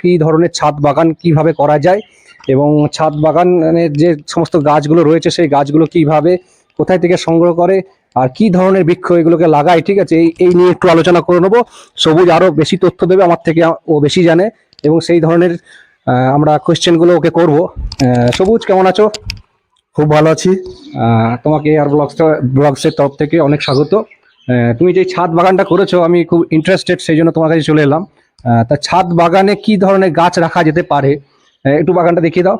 কি ধরনের ছাদ বাগান কীভাবে করা যায় এবং ছাদ বাগানের যে সমস্ত গাছগুলো রয়েছে সেই গাছগুলো কীভাবে কোথায় থেকে সংগ্রহ করে আর কি ধরনের বৃক্ষ এগুলোকে লাগায় ঠিক আছে? এই এই নিয়ে একটু আলোচনা করে নেব। সবুজ আরও বেশি তথ্য দেবে আমার থেকে ও বেশি জানে এবং সেই ধরনের আমরা কোয়েশ্চেনগুলো ওকে করব। সবুজ কেমন আছো? খুব ভালো আছি। তোমাকে আর ব্লগস ব্লগসের তরফ থেকে অনেক স্বাগত। তুমি যে ছাদ বাগানটা করেছ আমি খুব ইন্টারেস্টেড সেই জন্য তোমার কাছে চলে এলাম। তা ছাদ বাগানে কি ধরনের গাছ রাখা যেতে পারে? একটু বাগানটা দেখিয়ে দাও।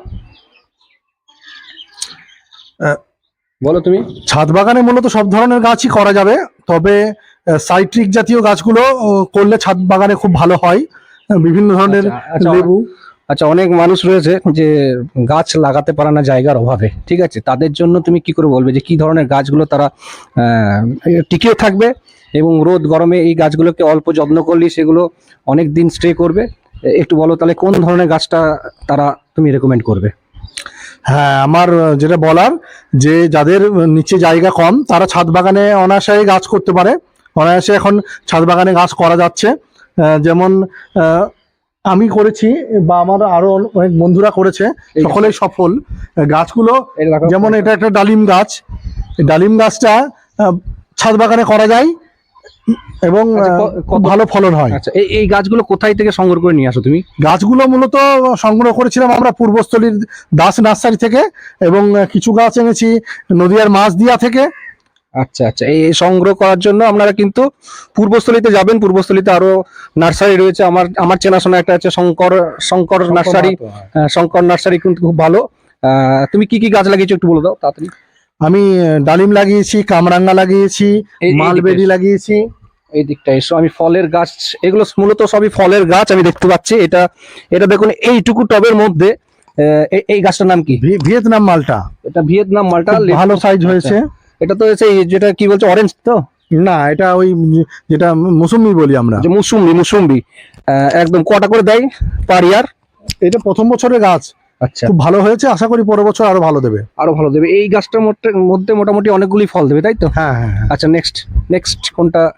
বলো তুমি। ছাদ বাগানে মূলত সব ধরনের গাছই করা যাবে তবে সাইট্রিক জাতীয় গাছগুলো করলে ছাদ বাগানে খুব ভালো হয়। বিভিন্ন ধরনের আচ্ছা, আচ্ছা, লেবু। আচ্ছা অনেক মানুষ রয়েছে যে গাছ লাগাতে পারে না জায়গার অভাবে, ঠিক আছে? তাদের জন্য তুমি কি করে বলবে যে কি ধরনের গাছগুলো তারা টিকেও থাকবে এবং রোদ গরমে এই গাছগুলোকে অল্প যত্ন করলে সেগুলো অনেক দিন স্টে করবে? একটু বলো তাহলে কোন ধরনের গাছটা তারা তুমি রেকমেন্ড করবে? হ্যাঁ আমার যেটা বলার যে যাদের নিচে জায়গা কম, তারা ছাদ বাগানে অনায়াসে গাছ করতে পারে। অনায়াসে এখন ছাদ বাগানে গাছ করা যাচ্ছে। যেমন আমি করেছি বা আমার আরও অনেক বন্ধুরা করেছে সকলেই সফল। গাছগুলো যেমন এটা একটা ডালিম গাছ। ডালিম গাছটা ছাদ বাগানে করা যায় এবং আচ্ছা, ভালো ফলন হয়। আচ্ছা এই গাছগুলো কোথায় থেকে সংগ্রহ করে নিয়ে আসো তুমি? গাছগুলো মূলত সংগ্রহ করেছিলাম আমরা পূর্বস্থলীর দাস নার্সারি থেকে এবং কিছু গাছ এনেছি নদিয়ার মাছদিয়া থেকে। আচ্ছা আচ্ছা। এই সংগ্রহ করার জন্য আপনারা কিন্তু পূর্বস্থলীতে যাবেন পূর্বস্থলীতে আরও নার্সারি রয়েছে। আমার আমার চেনাশোনা একটা আছে শঙ্কর শঙ্কর নার্সারি। আহ, শঙ্কর নার্সারি কিন্তু খুব ভালো। তুমি কি কি গাছ লাগিয়েছো একটু বলে দাও তাড়াতাড়ি। আমি ডালিম লাগিয়েছি কামরাঙ্গা লাগিয়েছি মালবেরি লাগিয়েছি। এই দিকটা এসো। আমি ফলের গাছ এগুলো মূলত সবই ফলের গাছ আমি দেখতে পাচ্ছি। এটা এটা দেখুন এইটুকু টবের মধ্যে এই- গাছটার নাম কি? ভিয়েতনাম মালটা। এটা ভিয়েতনাম মালটা। ভালো সাইজ হয়েছে। এটা তো সেই যেটা কি বলছে অরেঞ্জ তো? না এটা ওই যেটা মৌসুমি বলি আমরা। যে মুসুম্বি মুসুম্বি একদম কটা করে দেয় পার ইয়ার এটা প্রথম বছরের গাছ। আচ্ছা। খুব ভালো হয়েছে আশা করি পরের বছর আরও ভালো দেবে। আরও ভালো দেবে। এই গাছটার মধ্যে- মধ্যে মোটামুটি অনেকগুলি ফল দেবে তাই তো? হ্যাঁ হ্যাঁ হ্যাঁ। আচ্ছা নেক্সট নেক্সট কোনটা?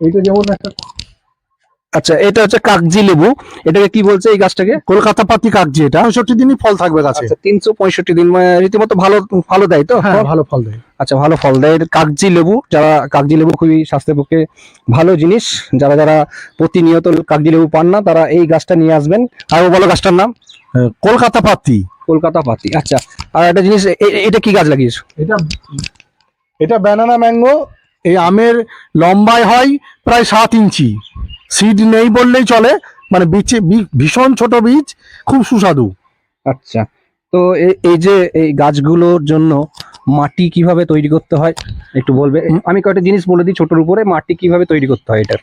এইটা যেমন একটা আচ্ছা এটা হচ্ছে কাগজি লেবু। এটাকে কি বলছে এই গাছটাকে? কলকাতা পাতি কাগজি এটা। পঁয়ষট্টি দিনই ফল থাকবে গাছে। আচ্ছা তিনশো পঁয়ষট্টি দিন মানে রীতিমতো ভালো ভালো দেয় তো? হ্যাঁ? ভালো ফল দেয়। আচ্ছা ভালো ফল দেয়। কাগজি লেবু যারা কাগজি লেবু খুবই স্বাস্থ্যের পক্ষে ভালো জিনিস যারা যারা প্রতিনিয়ত কাগজি লেবু পান না তারা এই গাছটা নিয়ে আসবেন। আর বলো গাছটার নাম? হ্যাঁ, কলকাতা পাতি। কলকাতা পাতি আচ্ছা। আর একটা জিনিস এটা কি গাছ লাগিয়েছো? এটা এটা ব্যানানা ম্যাঙ্গো এই আমের লম্বায় হয় প্রায় সাত ইঞ্চি। সিড নেই বললেই চলে। মানে বীজে ভীষণ ছোট বীজ খুব সুস্বাদু। আচ্ছা তো এই যে এই গাছগুলোর জন্য মাটি কীভাবে তৈরি করতে হয় একটু বলবে? আমি কয়েকটা জিনিস বলে দিই ছোটর উপরে মাটি কীভাবে তৈরি করতে হয় এটার?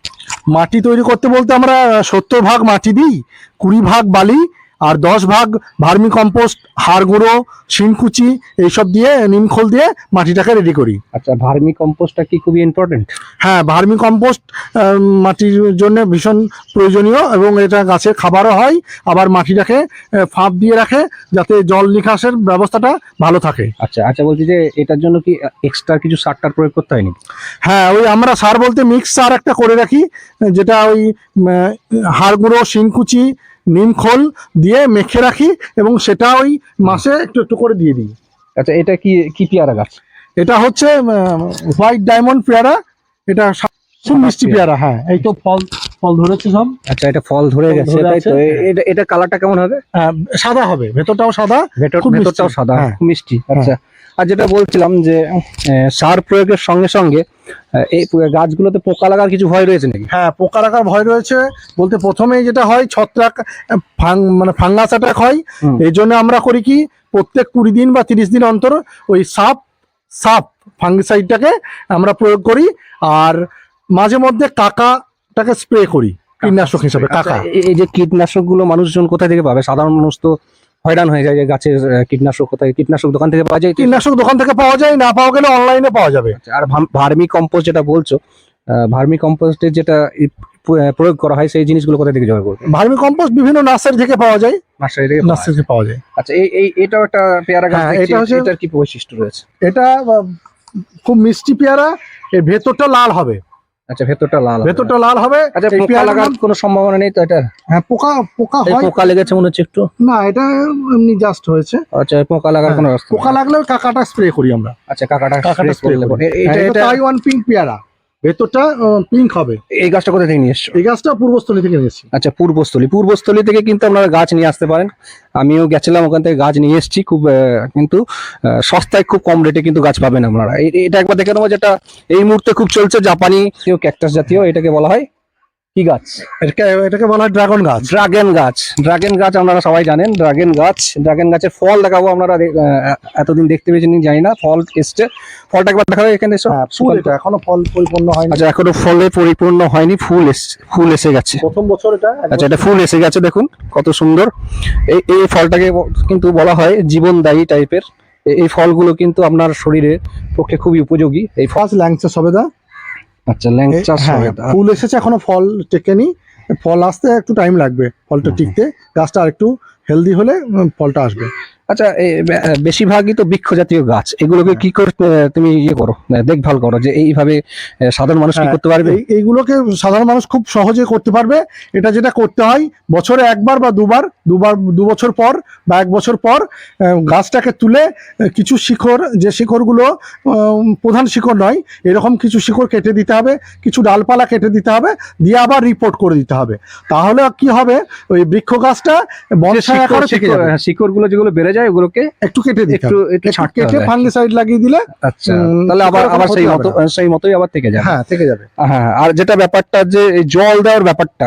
মাটি তৈরি করতে বলতে আমরা সত্তর ভাগ মাটি দিই কুড়ি ভাগ বালি আর দশ ভাগ ভার্মি কম্পোস্ট হাড় গুঁড়ো শিনকুচি এইসব দিয়ে নিমখোল দিয়ে মাটিটাকে রেডি করি। আচ্ছা ভার্মি কম্পোস্টটা কি খুবই ইম্পর্টেন্ট হ্যাঁ ভার্মি কম্পোস্ট মাটির জন্য ভীষণ প্রয়োজনীয় এবং এটা গাছের খাবারও হয় আবার মাটিটাকে ফাঁপ দিয়ে রাখে যাতে জল নিকাশের ব্যবস্থাটা ভালো থাকে। আচ্ছা আচ্ছা বলছি যে এটার জন্য কি এক্সট্রা কিছু সারটার প্রয়োগ করতে হয়নি হ্যাঁ ওই আমরা সার বলতে মিক্স সার একটা করে রাখি যেটা ওই হাড় গুঁড়ো শিংকুচি নিমখোল দিয়ে মেখে রাখি এবং সেটা ওই মাসে একটু একটু করে দিয়ে দিই। আচ্ছা এটা কি কি পেয়ারা গাছ? এটা হচ্ছে হোয়াইট ডায়মন্ড পেয়ারা এটা খুব সাদা মিষ্টি পেয়ারা। হ্যাঁ। এই তো ফল ফল ধরেছে সব। আচ্ছা এটা ফল ধরে গেছে তাই তো। এটা এটা কালারটা কেমন হবে? সাদা হবে ভেতরটাও সাদা ভেতর ভেতরটাও সাদা হ্যাঁ। মিষ্টি। আচ্ছা। আর যেটা বলছিলাম যে সার প্রয়োগের সঙ্গে সঙ্গে এই গাছগুলোতে পোকা লাগার কিছু ভয় রয়েছে নাকি? হ্যাঁ পোকা লাগার ভয় রয়েছে। বলতে প্রথমেই যেটা হয় ছত্রাক ফাং মানে ফাঙ্গাস অ্যাটাক হয়। এই জন্য আমরা করি কি প্রত্যেক কুড়ি দিন বা তিরিশ দিন অন্তর ওই সাপ সাপ ফাঙ্গিসাইডটাকে আমরা প্রয়োগ করি। আর মাঝে মধ্যে কাকাটাকে স্প্রে করি কীটনাশক হিসাবে আচ্ছা, কাকা। এই- এই যে কীটনাশকগুলো মানুষজন কোথায় থেকে পাবে? সাধারণ মানুষ তো হয়রান হয়ে যায় যে গাছের কীটনাশক কোথায় কীটনাশক দোকান থেকে পাওয়া যায় কীটনাশক দোকান থেকে পাওয়া যায় না পাওয়া গেলে অনলাইনে পাওয়া যাবে। আচ্ছা, আর ভার্মি কম্পোস্ট যেটা বলছো ভার্মি কম্পোস্টের যেটা প্রয়োগ করা হয় সেই জিনিসগুলো কোথা থেকে জোগাড় করবে? ভার্মি কম্পোস্ট বিভিন্ন নার্সারি থেকে পাওয়া যায়। নার্সারি থেকে নার্সারি থেকে পাওয়া যায়। আচ্ছা এই এই এটাও একটা পেয়ারা গাছ হ্যাঁ, এটা হচ্ছে- এটার কি বৈশিষ্ট্য রয়েছে? এটা খুব মিষ্টি পেয়ারা এর ভেতরটা লাল হবে। আচ্ছা ভেতরটা লাল ভেতরটা লাল হবে। আচ্ছা পোকা লাগার কোনো সম্ভাবনা নেই তো এটা? হ্যাঁ পোকা পোকা হয়। পোকা লেগেছে মনে হচ্ছে একটু? না এটা এমনি জাস্ট হয়েছে। আচ্ছা পোকা লাগার হ্যাঁ, কোনো রাস্তা পোকা লাগলে কাকাটা স্প্রে করি আমরা। আচ্ছা কাকাটা কাকাটা স্প্রে করি। হ্যাঁ, এটা এটা এটা তাইওয়ান পিঙ্ক পেয়ারা। ভেতরটা পিঙ্ক হবে। এই গাছটা কোথা থেকে নিয়ে এসছো? এই গাছটা পূর্বস্থলী থেকে নিয়েছি আচ্ছা পূর্বস্থলী। পূর্বস্থলী থেকে কিন্তু আপনারা গাছ নিয়ে আসতে পারেন। আমিও গেছিলাম ওখান থেকে গাছ নিয়ে এসেছি। খুব আহ, কিন্তু সস্তায় খুব কম রেটে কিন্তু গাছ পাবেন আপনারা। এটা একবার দেখে নেব যেটা এই মুহূর্তে খুব চলছে জাপানি ক্যাকটাস জাতীয় এটাকে বলা হয় কি গাছ? এটাকে বলা হয় ড্রাগন গাছ। ড্রাগন গাছ। ড্রাগন গাছ আপনারা সবাই জানেন ড্রাগন গাছ। ড্রাগন গাছের ফল দেখাবো আপনারা এতদিন দেখতে পেয়েছেন জানি না ফল এসছে। ফলটা একবার দেখাবে এখানে হ্যাঁ, ফুল এটা এখনও ফল পরিপূর্ণ হয়নি। আচ্ছা এখনও ফলে পরিপূর্ণ হয়নি ফুল এসছে ফুল এসে গেছে। প্রথম বছর এটা আচ্ছা এটা ফুল এসে গেছে দেখুন কত সুন্দর। এই এই ফলটাকে কিন্তু বলা হয় জীবনদায়ী টাইপের এই ফলগুলো কিন্তু আপনার শরীরের পক্ষে খুবই উপযোগী। এই ফল ল্যাংচা সবেদা? আচ্ছা ল্যাংচা হ্যাঁ। ফুল এসেছে এখনও ফল টেকেনি। ফল আসতে একটু টাইম লাগবে ফলটা টিকতে। গাছটা আর একটু হেলদি হলে ফলটা আসবে। আচ্ছা বেশিরভাগই তো বৃক্ষ জাতীয় গাছ। এগুলোকে কি করে তুমি ইয়ে করো দেখভাল করো যে এইভাবে সাধারণ মানুষ কি হ্যাঁ, করতে পারবে? এইগুলোকে সাধারণ মানুষ খুব সহজে করতে পারবে। এটা যেটা করতে হয় বছরে একবার বা দুবার দুবার দু বছর পর বা এক বছর পর গাছটাকে তুলে কিছু শিকড় যে শিকড়গুলো উম, প্রধান শিকড় নয় এরকম কিছু শিকড় কেটে দিতে হবে কিছু ডালপালা কেটে দিতে হবে দিয়ে আবার রিপোর্ট করে দিতে হবে। তাহলে কি হবে? ওই বৃক্ষ গাছটা বনসাই আকারে থেকে যাবে। গুলো যেগুলো বেড়ে যায় ওগুলোকে একটু কেটে দিতে একটু একটু কেটে ফাঙ্গিসাইড লাগিয়ে দিলে আচ্ছা। তাহলে আবার আবার সেই মতো সেই মতোই আবার থেকে যাবে। হ্যাঁ থেকে যাবে। হ্যাঁ আর যেটা ব্যাপারটা যে জল দেওয়ার ব্যাপারটা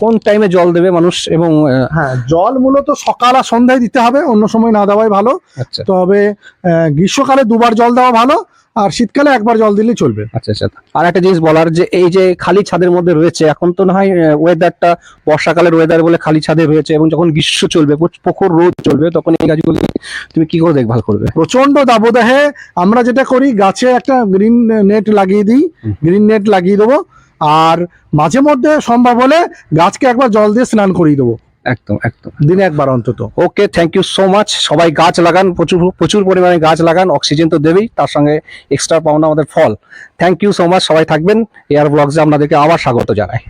কোন টাইমে জল দেবে মানুষ এবং হ্যাঁ জল মূলত সকাল আর সন্ধ্যায় দিতে হবে অন্য সময় না দেওয়াই ভালো। আচ্ছা। তবে গ্রীষ্মকালে দুবার জল দেওয়া ভালো আর শীতকালে একবার জল দিলেই চলবে। আচ্ছা আচ্ছা। আর একটা জিনিস বলার যে এই যে খালি ছাদের মধ্যে রয়েছে এখন তো না হয় ওয়েদারটা বর্ষাকালের ওয়েদার বলে খালি ছাদে রয়েছে এবং যখন গ্রীষ্ম চলবে প্রখর রোদ চলবে তখন এই গাছগুলি তুমি কি করে দেখভাল করবে? প্রচণ্ড দাবদাহে আমরা যেটা করি গাছে একটা গ্রিন নেট লাগিয়ে দিই। গ্রিন নেট লাগিয়ে দেবো আর মাঝে মধ্যে সম্ভব হলে গাছকে একবার জল দিয়ে স্নান করিয়ে দেবো। একদম একদম। দিনে একবার অন্তত। Okay thank you so much সবাই গাছ লাগান প্রচুর প্রচুর পরিমাণে গাছ লাগান অক্সিজেন তো দেবেই তার সঙ্গে এক্সট্রা পাওনা আমাদের ফল। থ্যাংক ইউ সো মাচ সবাই থাকবেন। এয়ার ব্লগসে আপনাদেরকে আবার স্বাগত জানাই।